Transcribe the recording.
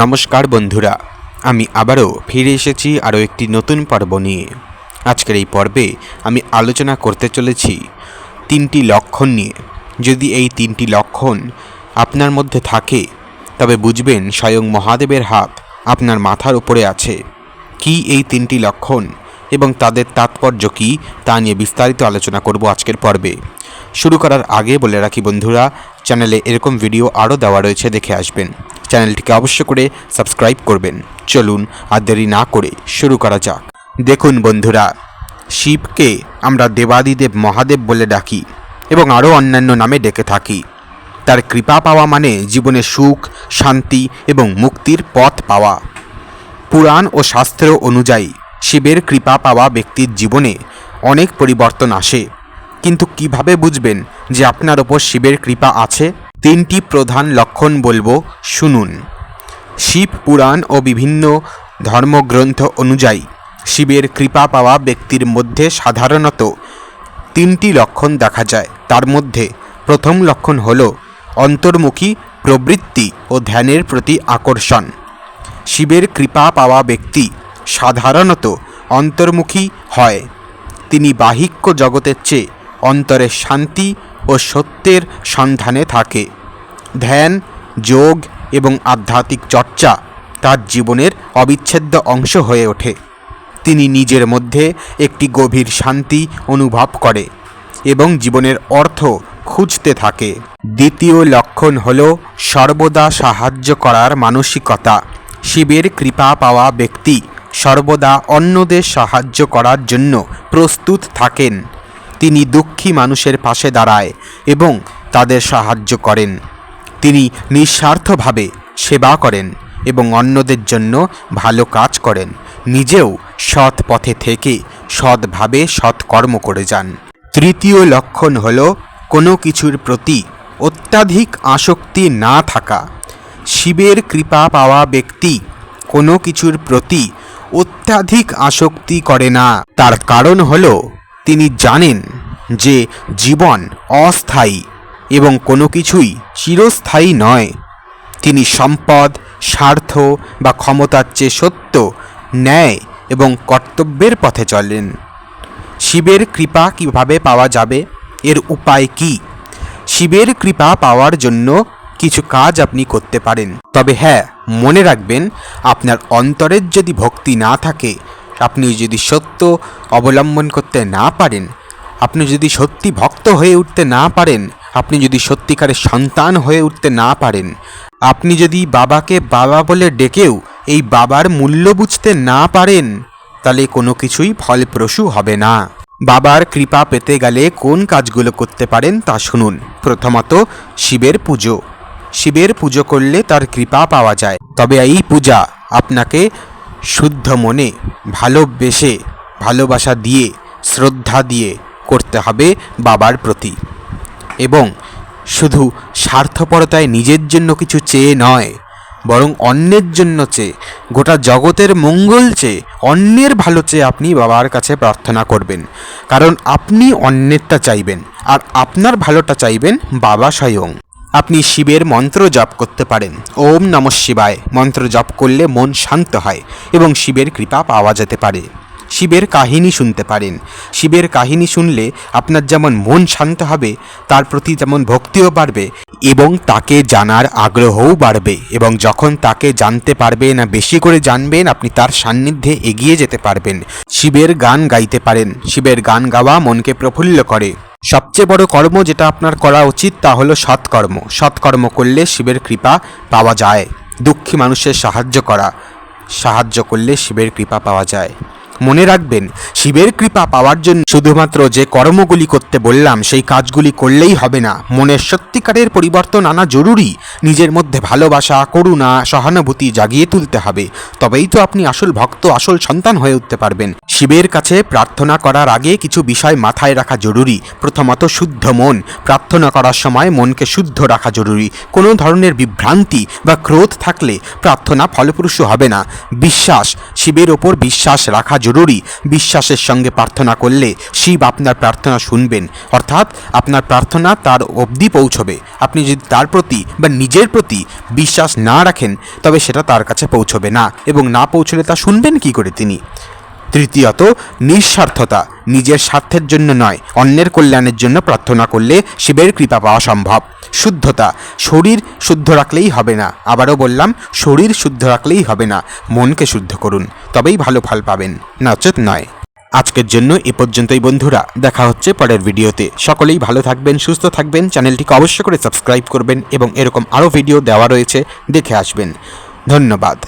নমস্কার বন্ধুরা, আমি আবারও ফিরে এসেছি আরও একটি নতুন পর্ব নিয়ে। আজকের এই পর্বে আমি আলোচনা করতে চলেছি তিনটি লক্ষণ নিয়ে। যদি এই তিনটি লক্ষণ আপনার মধ্যে থাকে, তবে বুঝবেন স্বয়ং মহাদেবের হাত আপনার মাথার উপরে আছে। কি এই তিনটি লক্ষণ এবং তাদের তাৎপর্য কী, তা নিয়ে বিস্তারিত আলোচনা করব আজকের পর্বে। শুরু করার আগে বলে রাখি বন্ধুরা, চ্যানেলে এরকম ভিডিও আরও দেওয়া রয়েছে, দেখে আসবেন। চ্যানেলটিকে অবশ্য করে সাবস্ক্রাইব করবেন। চলুন আর দেরি না করে শুরু করা যাক। দেখুন বন্ধুরা, শিবকে আমরা দেবাদিদেব মহাদেব বলে ডাকি এবং আরও অন্যান্য নামে ডেকে থাকি। তার কৃপা পাওয়া মানে জীবনে সুখ, শান্তি এবং মুক্তির পথ পাওয়া। পুরাণ ও শাস্ত্র অনুযায়ী শিবের কৃপা পাওয়া ব্যক্তির জীবনে অনেক পরিবর্তন আসে। কিন্তু কীভাবে বুঝবেন যে আপনার ওপর শিবের কৃপা আছে? তিনটি প্রধান লক্ষণ বলব, শুনুন। শিব পুরাণ ও বিভিন্ন ধর্মগ্রন্থ অনুযায়ী শিবের কৃপা পাওয়া ব্যক্তির মধ্যে সাধারণত তিনটি লক্ষণ দেখা যায়। তার মধ্যে প্রথম লক্ষণ হল অন্তর্মুখী প্রবৃত্তি ও ধ্যানের প্রতি আকর্ষণ। শিবের কৃপা পাওয়া ব্যক্তি সাধারণত অন্তর্মুখী হয়। তিনি বাহিক্য জগতের চেয়ে অন্তরে শান্তি সত্যের সন্ধানে থাকে। ধ্যান, যোগ এবং আধ্যাত্মিক চর্চা তার জীবনের অবিচ্ছেদ্য অংশ হয়ে ওঠে। তিনি নিজের মধ্যে একটি গভীর শান্তি অনুভব করে এবং জীবনের অর্থ খুঁজতে থাকে। দ্বিতীয় লক্ষণ হল সর্বদা সাহায্য করার মানসিকতা। শিবের কৃপা পাওয়া ব্যক্তি সর্বদা অন্যদের সাহায্য করার জন্য প্রস্তুত থাকেন। তিনি দুঃখী মানুষের পাশে দাঁড়ায় এবং তাদের সাহায্য করেন। তিনি নিঃস্বার্থভাবে সেবা করেন এবং অন্যদের জন্য ভালো কাজ করেন। নিজেও সৎ পথে থেকে সৎভাবে সৎকর্ম করে যান। তৃতীয় লক্ষণ হল কোনো কিছুর প্রতি অত্যাধিক আসক্তি না থাকা। শিবের কৃপা পাওয়া ব্যক্তি কোনো কিছুর প্রতি অত্যাধিক আসক্তি করে না। তার কারণ হল তিনি জানেন যে জীবন অস্থায়ী এবং কোনো কিছুই চিরস্থায়ী নয়। তিনি সম্পদ, স্বার্থ বা ক্ষমতার চেয়ে সত্য, ন্যায় এবং কর্তব্যের পথে চলেন। শিবের কৃপা কীভাবে পাওয়া যাবে? এর উপায় কি? শিবের কৃপা পাওয়ার জন্য কিছু কাজ আপনি করতে পারেন। তবে হ্যাঁ মনে রাখবেন, আপনার অন্তরের যদি ভক্তি না থাকে আপনি যদি সত্য অবলম্বন করতে না পারেন, আপনি যদি সত্যি ভক্ত হয়ে উঠতে না পারেন, আপনি যদি সত্যিকারের সন্তান হয়ে উঠতে না পারেন, আপনি যদি বাবাকে বাবা বলে ডেকেও এই বাবার মূল্য বুঝতে না পারেন, তাহলে কোনো কিছুই ফলপ্রসূ হবে না। বাবার কৃপা পেতে গেলে কোন কাজগুলো করতে পারেন তা শুনুন। প্রথমত শিবের পুজো। শিবের পুজো করলে তার কৃপা পাওয়া যায়। তবে এই পূজা আপনাকে শুদ্ধ মনে ভালোবেসে, ভালোবাসা দিয়ে, শ্রদ্ধা দিয়ে করতে হবে বাবার প্রতি। এবং শুধু স্বার্থপরতায় নিজের জন্য কিছু চেয়ে নয়, বরং অন্যের জন্য চেয়ে, গোটা জগতের মঙ্গল চেয়ে, অন্যের ভালো চেয়ে আপনি বাবার কাছে প্রার্থনা করবেন। কারণ আপনি অন্যেরটা চাইবেন, আর আপনার ভালোটা চাইবেন বাবা স্বয়ং। আপনি শিবের মন্ত্র জপ করতে পারেন। ওম নম শিবায়। মন্ত্র জপ করলে মন শান্ত হয় এবং শিবের কৃপা পাওয়া যেতে পারে। শিবের কাহিনী শুনতে পারেন। শিবের কাহিনী শুনলে আপনার যেমন মন শান্ত হবে, তার প্রতি যেমন ভক্তিও বাড়বে এবং তাকে জানার আগ্রহও বাড়বে এবং যখন তাকে জানতে পারবেন না, বেশি করে জানবেন, আপনি তার সান্নিধ্যে এগিয়ে যেতে পারবেন। শিবের গান গাইতে পারেন। শিবের গান গাওয়া মনকে প্রফুল্ল করে। সবচেয়ে বড় কর্ম যেটা আপনার করা উচিত তা হলো সৎকর্ম। সৎকর্ম করলে শিবের কৃপা পাওয়া যায়। দুঃখী মানুষের সাহায্য করা। সাহায্য করলে শিবের কৃপা পাওয়া যায়। মনে রাখবেন, শিবের কৃপা পাওয়ার জন্য শুধুমাত্র যে কর্মগুলি করতে বললাম, সেই কাজগুলি করলেই হবে না। মনের সত্যিকারের পরিবর্তন আনা জরুরি। নিজের মধ্যে ভালোবাসা, করুণা, সহানুভূতি জাগিয়ে তুলতে হবে। তবেই তো আপনি আসল ভক্ত, আসল সন্তান হয়ে উঠতে পারবেন। শিবের কাছে প্রার্থনা করার আগে কিছু বিষয় মাথায় রাখা জরুরি। প্রথমত, শুদ্ধ মন। প্রার্থনা করার সময় মনকে শুদ্ধ রাখা জরুরি। কোনো ধরনের বিভ্রান্তি বা ক্রোধ থাকলে প্রার্থনা ফলপ্রসূ হবে না। বিশ্বাস। শিবের ওপর বিশ্বাস রাখা জরুরি। বিশ্বাসের সঙ্গে প্রার্থনা করলে শিব আপনার প্রার্থনা শুনবেন। অর্থাৎ, আপনার প্রার্থনা তার অবধি পৌঁছবে। আপনি যদি তার প্রতি বা নিজের প্রতি বিশ্বাস না রাখেন, তবে সেটা তার কাছে পৌঁছবে না। এবং না পৌঁছলে তা শুনবেন কি করে তিনি? তৃতীয়ত, নিঃস্বার্থতা, নিজের স্বার্থের জন্য নয়, অন্যের কল্যাণের জন্য প্রার্থনা করলে শিবের কৃপা পাওয়া সম্ভব। শুদ্ধতা, শরীর শুদ্ধ রাখলেই হবে না। আবারও বললাম, শরীর শুদ্ধ রাখলেই হবে না। মনকে শুদ্ধ করুন, তবেই ভালো ফল পাবেন। নচেত নয়। আজকের জন্য এ পর্যন্তই বন্ধুরা। দেখা হচ্ছে পরের ভিডিওতে। সকলেই ভালো থাকবেন, সুস্থ থাকবেন। চ্যানেলটিকে অবশ্য করে সাবস্ক্রাইব করবেন এবং এরকম আরও ভিডিও দেওয়া রয়েছে, দেখে আসবেন। ধন্যবাদ।